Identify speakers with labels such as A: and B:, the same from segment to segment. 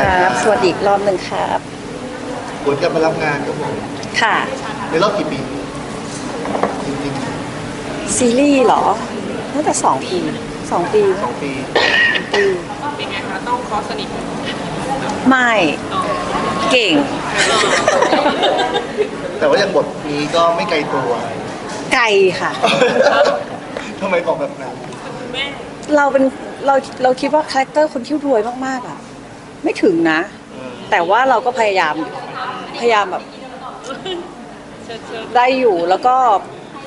A: ครับ สวัสดีอีกรอบหนึ่งครับ
B: ผลกลับมารับงานครับผม
A: ค่ะ
B: ในรอบกี่ปีจริง
A: ซีรีส์เหรอ น่าจะสองปีสองปี
B: ๆสองปี
A: ปี
C: เป็นไงคะต้องคอสสนิท
A: ไม่ เก่ง
B: แต่ว่ายังบทนี้ก็ไม่ไกลตัว
A: ไก่ค่ะ
B: ทำไมบอกแบบนั้น
C: แม่
A: เราเป็นเราเราคิดว่าคาแรคเตอร์คนที่รวยมากๆอะ ไม่ถึงนะ
B: เออ
A: แต่ว่าเราก็พยายามอยู่พยายามแบบ
C: เชิญเชิญ
A: ได้อยู่แล้วก็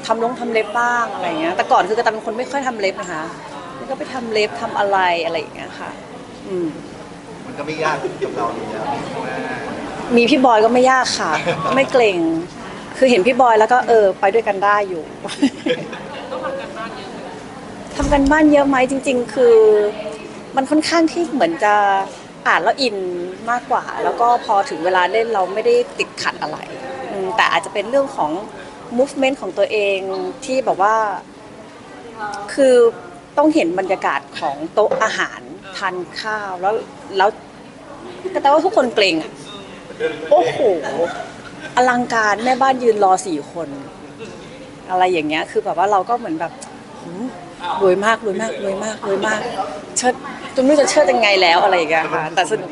A: ทำลงทำเล็บบ้างอะไรเงี้ย แต่ก่อนคือกระตันเป็นคนไม่ค่อยทำเล็บนะคะแล้วก็ไปทำเล็บทำอะไรอะไรอย่างเงี้ยค่ะ อืม
B: มันก็ไม่ยากกับเราอยู่แล้วว่า
A: มีพี่บอยก็ไม่ยากค่ะ ไม่เกรงคือเห็นพี่บอยแล้วก็เออ ไปด้วยกันได้อยู่
C: ต้องทำกันบ้านเยอะไหม
A: ทำกันบ้านเยอะไหมจริง ๆ คือ มันค่อนข้างที่เหมือนจะ อ่านแล้วอินมากกว่า แล้วก็พอถึงเวลาเล่นเราไม่ได้ติดขัดอะไรอืมแต่อาจจะเป็นเรื่องของ movement ของตัวเองที่แบบว่า คือต้องเห็นบรรยากาศของโต๊ะอาหารทานข้าวแล้วแล้วก็แต่ว่าทุกคนเกรงอะโอ้โห อลังการแม่บ้านยืนรอสี่คน อะไรอย่างเงี้ย คือแบบว่าเราก็เหมือนแบบหูรวยมากรวยมากรวยมากรวยมากเชิด จนไม่รู้จะเชิดยังไงแล้วอะไรอย่างเงี้ยค่ะแต่สนุก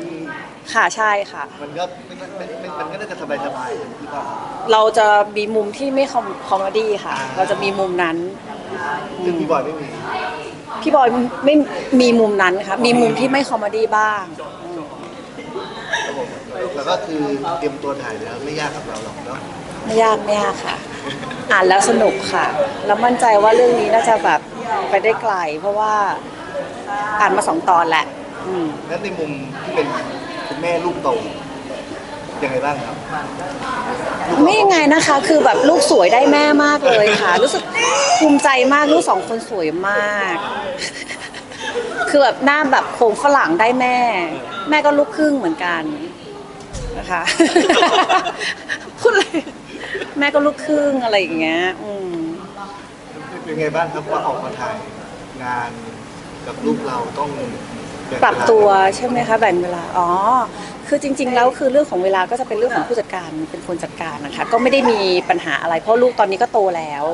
A: ค่ะใช่ค่ะ
B: มันก็ไม่ไม่ไม่มันก็น่าจะสบายสบายๆที่ว่า
A: เราจะมีมุมที่ไม่คอมคอมเมดี้ค่ะ เราจะมีมุมนั้น
B: ซึ่งพี่บอยไม่มี
A: พี่บอยไม่มีมุมนั้นค่ะ มีมุมที่ไม่คอมเมดี้บ้าง
B: ครับผมแล้วก็คือเตรียมตัวถ่ายแล้วไม่ยากกับเราหรอกเนาะ
A: ไม่ยากไม่ยากค่ะ อ่านแล้วสนุกค่ะ แล้วมั่นใจว่าเรื่องนี้น่าจะแบบไปได้ไกล เพราะว่า อ่านมาสองตอนแหละอืม
B: แล้วในมุมที่เป็นคุณแม่ลูกโตยังไงบ้างครับ
A: ไม่ยังไงนะคะ คือแบบลูกสวยได้แม่มากเลยค่ะ รู้สึกภูมิใจมากลูกสองคนสวยมาก คือแบบหน้าแบบโครงฝรั่งได้แม่ แม่ก็ลูกครึ่งเหมือนกันนะคะ พูดเลยแม่ก็ลูกครึ่งอะไรอย่างเงี้ย อืม
B: เป็นไงบ้างครับว่าออกมาถ่ายงาน กับลูกเราต้องแง
A: ปรับ
B: เา
A: ตัวใช่ไหมคะแบ่งเวลาอ๋อคือจริง ๆ แล้วคือเรื่องของเวลาก็จะเป็นเรื่องของผู้จัดการเป็นคนจัดการนะคะก็ไม่ได้มีปัญหาอะไร เพราะลูกตอนนี้ก็โตแล้ว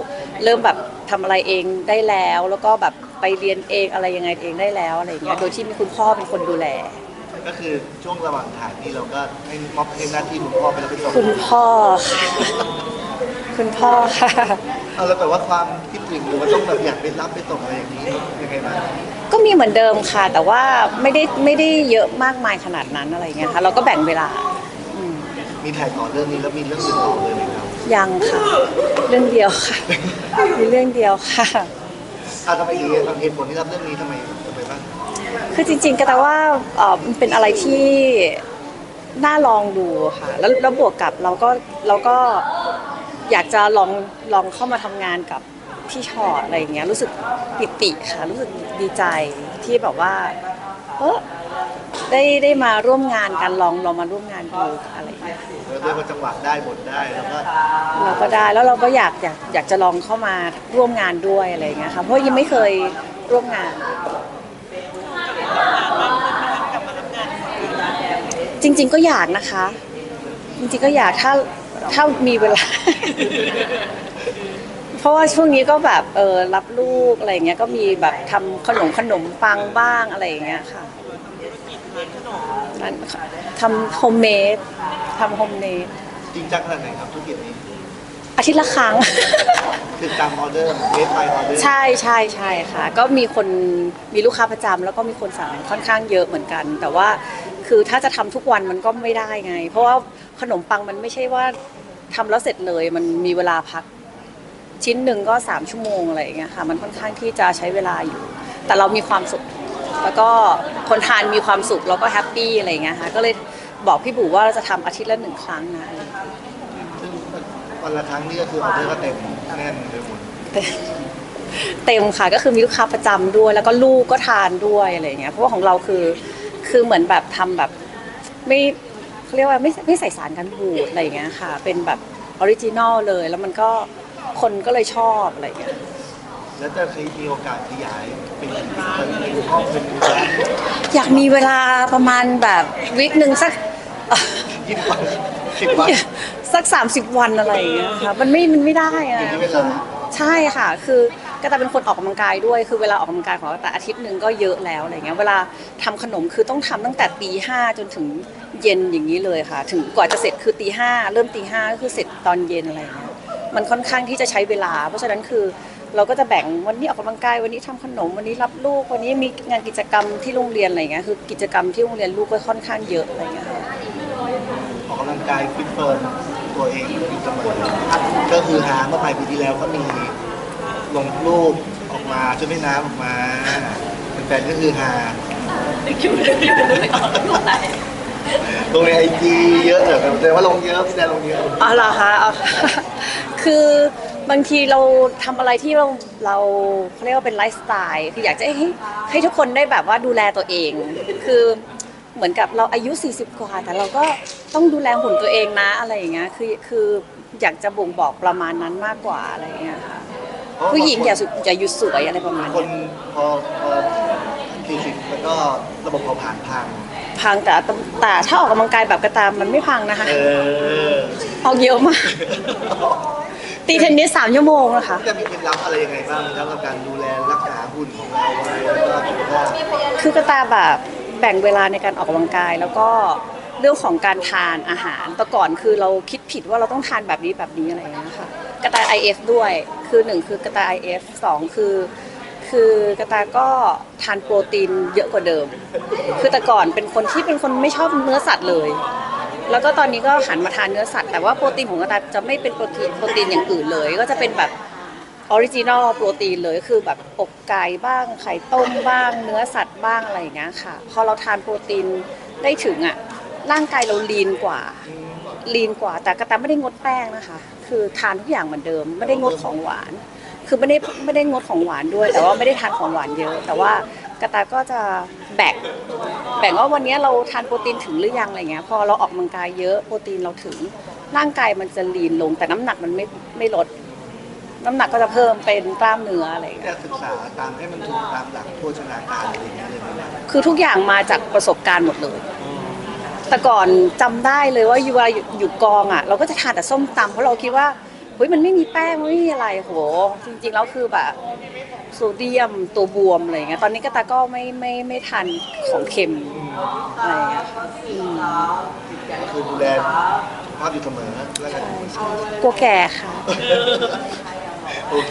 A: เริ่มแบบทำอะไรเองได้แล้ว แล้วก็แบบไปเรียนเองอะไรยังไงเองได้แล้วอะไรอย่างเงี้ยโดยที่มีคุณพ่อเป็นคนดูแล
B: ก็คือช่วงระหว่างถ่ายนี่เราก็ให้มอบให้หน้าที่คุณพ่อไปแล้วไปส่ง
A: คุณพ่อค่ะ คุณพ่อค่ะ
B: เอาแล้วแต่ว่าความคิดถึงหรือว่าต้องแบบอยากไปรับไปส่งอะไรอย่างนี้ยังไงบ้าง
A: ก็มีเหมือนเดิมค่ะ แต่ว่าไม่ได้ไม่ได้เยอะมากมายขนาดนั้นอะไรเงี้ยค่ะเราก็แบ่งเวลาอืม
B: มีถ่ายต่อเรื่องนี้แล้วมีเรื่องอื่นต่อเลยไหมครับ
A: ยังค่ะ เรื่องเดียวค่ะมีเรื่องเดียวค่ะ
B: อะทำไมดีบางเหตุผลที่รับเรื่องนี้ทำไมทำไมบ้าง
A: คือจริงๆก็แต่ว่าเอ่อมันเป็นอะไรที่น่าลองดูค่ะ แล้วแล้วบวกกับเราก็เราก็อยากจะลองลองเข้ามาทำงานกับพี่ชอตอะไรอย่างเงี้ยรู้สึกปิติค่ะ รู้สึก ดีใจที่แบบว่าเออได้ได้มาร่วมงานกันลองลองมาร่วมงานดูอะไรอย่างเงี้ย
B: แล้วด้วยว่าจังหวะได้บทได้แล้วก็
A: เราก็ได้แล้วเราก็อยากอยากอยากจะลองเข้ามาร่วมงานด้วยอะไรอย่างเงี้ยค่ะเพราะยังไม่เคยร่วมงาน จริง ๆ ก็อยากนะคะ จริงๆก็อยากถ้าถ้ามีเวลา เพราะว่าช่วงนี้ก็แบบเออรับลูกอะไรอย่างเงี้ยก็มีแบบทำขนมขนมปังบ้างอะไรอย่างเงี้ยค่ะนั่นค่ะทำโฮมเมดทำโฮมเมด
B: จริงจังขนาดไหนครับธุรกิจนี้
A: อาทิตย์ละครั้ง
B: คือตามออเดอร์เมสไปออเดอร์
A: ใช่ใช่ใช่ค่ะ ก็มีคนมีลูกค้าประจำแล้วก็มีคนสั่งค่อนข้างเยอะเหมือนกัน แต่ว่าคือถ้าจะทำทุกวันมันก็ไม่ได้ไง เพราะว่าขนมปังมันไม่ใช่ว่าทำแล้วเสร็จเลยมันมีเวลาพัก ชิ้นหนึ่งก็สามชั่วโมงอะไรอย่างเงี้ยค่ะ มันค่อนข้างที่จะใช้เวลาอยู่ แต่เรามีความสุข แล้วก็คนทานมีความสุขแล้วก็แฮปปี้อะไรอย่างเงี้ยค่ะ ก็เลยบอกพี่บูว่าเราจะทำอาทิตย์ละหนึ่งครั้งนะ
B: ซึ่งวันละครั้งนี่ก็คือออเดอร์ก็เต็มแน่นเลยหมด
A: เต็มเต็มค่ะก็คือมีลูกค้าประจำด้วย แล้วก็ลูกก็ทานด้วยอะไรอย่างเงี้ยเพราะว่าของเราคือคือเหมือนแบบทำแบบไม่เขาเรียกว่าไม่ไม่ใส่สารกันบูดอะไรอย่างเงี้ยค่ะ เป็นแบบออริจินอลเลย แล้วมันก็ คนก็เลยชอบอะไรอย่างเงี้ย
B: แแล้วจะมีโอกาสขยายเป็นเป็นห้องเป็นร้าน
A: อยากมีเวลาประมาณแบบวิกหนึ่งสัก
B: ยี่สิบวันสิบวัน
A: สัก 30 วันอะไรอย่างเงี้ยค่ะมันไม่มันไม่ได้อะ
B: อยู่ที่เวลา
A: คือใช่ค่ะ คือกระตายเป็นคนออกกำลังกายด้วย คือเวลาออกกำลังกายของกระตายอาทิตย์หนึ่งก็เยอะแล้วอะไรเงี้ยเวลาทำขนมคือต้องทำตั้งแต่ตีห้าจนถึงเย็นอย่างนี้เลยค่ะ ถึงกว่าจะเสร็จคือตีห้าเริ่มตีห้าก็คือเสร็จตอนเย็นอะไรเงี้ย มันค่อนข้างที่จะใช้เวลา เพราะฉะนั้นคือเราก็จะแบ่งวันนี้ออกกำลังกายวันนี้ทำขนมวันนี้รับลูกวันนี้มีงานกิจกรรมที่โรงเรียนอะไรเงี้ยคือกิจกรรมที่โรงเรียนลูกก็ค่อนข้างเยอะอะไรเงี้ยค่ะ
B: ออกกำลังกายฟิตเฟิร์มตัวเองอยู่เสมอก็คือหาเมื่อปลายปีที่แล้วก็มีลงรูปออกมาชุดว่ายน้ำออกมาแฟนๆก็คือหาลงในไอจีเยอะเหรอแต่ว่าลงเยอะพี่แดนลงเยอะ
A: อ๋อเหรอคะอ๋อ คือบางทีเราทำอะไรที่เราเราเขาเรียกว่าเป็นไลฟ์สไตล์คืออยากจะให้ให้ทุกคนได้แบบว่าดูแลตัวเอง คือเหมือนกับเราอายุ 40 กว่า แต่เราก็ต้องดูแลหุ่นตัวเองนะอะไรอย่างเงี้ยคือคืออยากจะบ่งบอกประมาณนั้นมากกว่าอะไรอย่างเงี้ยค่ะผู้หญิงอย่าสุอย่าหยุดสวยอะไรประมาณ
B: ค
A: เนี้
B: น
A: ย
B: พอพอสี่สิบแล้วก็ระบบเผาผลาญพัง
A: พังแต่แต่ถ้าออกกำลังกายแบบกระตามมันไม่พังนะคะ
B: เออ
A: ออกเยอะมาก ตีเทนนิสสามชั่วโมงนะคะ
B: จะมีเคล็ดลับอะไรยังไงบ้างสำหรับการดูแลรักษาหุ่นของเราไว้แล้วก็สุขภาพ
A: คือกระตาแบบแบ่งเวลาในการออกกำลังกายแล้วก็เรื่องของการทานอาหารแต่ก่อนคือเราคิดผิดว่าเราต้องทานแบบนี้แบบนี้อะไรอย่างเงี้ยค่ะกระตาย IF ด้วย คือหนึ่งคือกระตาย IF สองคือ คือกระตายก็ทานโปรตีนเยอะกว่าเดิม คือแต่ก่อนเป็นคนที่เป็นคนไม่ชอบเนื้อสัตว์เลย แล้วก็ตอนนี้ก็หันมาทานเนื้อสัตว์แต่ว่าโปรตีนของกระต่ายจะไม่เป็นโปรตีนโปรตีนอย่างอื่นเลย ก็จะเป็นแบบออริจินอลโปรตีนเลยคือแบบอกไก่บ้างไข่ต้มบ้าง เนื้อสัตว์บ้างอะไรอย่างเงี้ยค่ะ พอเราทานโปรตีนได้ถึงอะร่างกายเราลีนกว่าลีนกว่า แต่กระตาไม่ได้งดแป้งนะคะ คือทานทุกอย่างเหมือนเดิม ไม่ได้งดของหวาน คือไม่ได้ไม่ได้งดของหวานด้วย แต่ว่าไม่ได้ทานของหวานเยอะ แต่ว่า กระตาก็จะแบ่งแบ่งว่าวันนี้เราทานโปรตีนถึงหรือยังอะไรเงี้ยพอเราออกกำลังกายเยอะโปรตีนเราถึงร่างกายมันจะลีนลง แต่น้ำหนักมันไม่ไม่ลด น้ำหนักก็จะเพิ่มเป็นกล้ามเนื้ออะไรอย่างเงี้ย
B: จะศึกษาตามให้มันถูกตามหลักโภชนาการอะไรอย่างเงี้ยเลยไหมครับ
A: คือทุกอย่างมาจากประสบการณ์หมดเลย แต่ก่อนจำได้เลยว่าเวลาอยู่อยู่กองอะ เราก็จะทานแต่ส้มตำเพราะเราคิดว่าเฮ้ยมันไม่มีแป้งมันไม่มีอะไรโห จริงๆแล้วคือแบบ โซเดียมตัวบวมอะไรอย่างเงี้ยตอนนี้ก็ตาก็ไม่ไม่ไม่ทานของเค็มอะไรอย่างเงี้ยค่ะอืม
B: ก็คือดูแลสุขภาพอยู่เสมอแล้วกัน
A: กลัวแก่ค่ะ
B: โอเค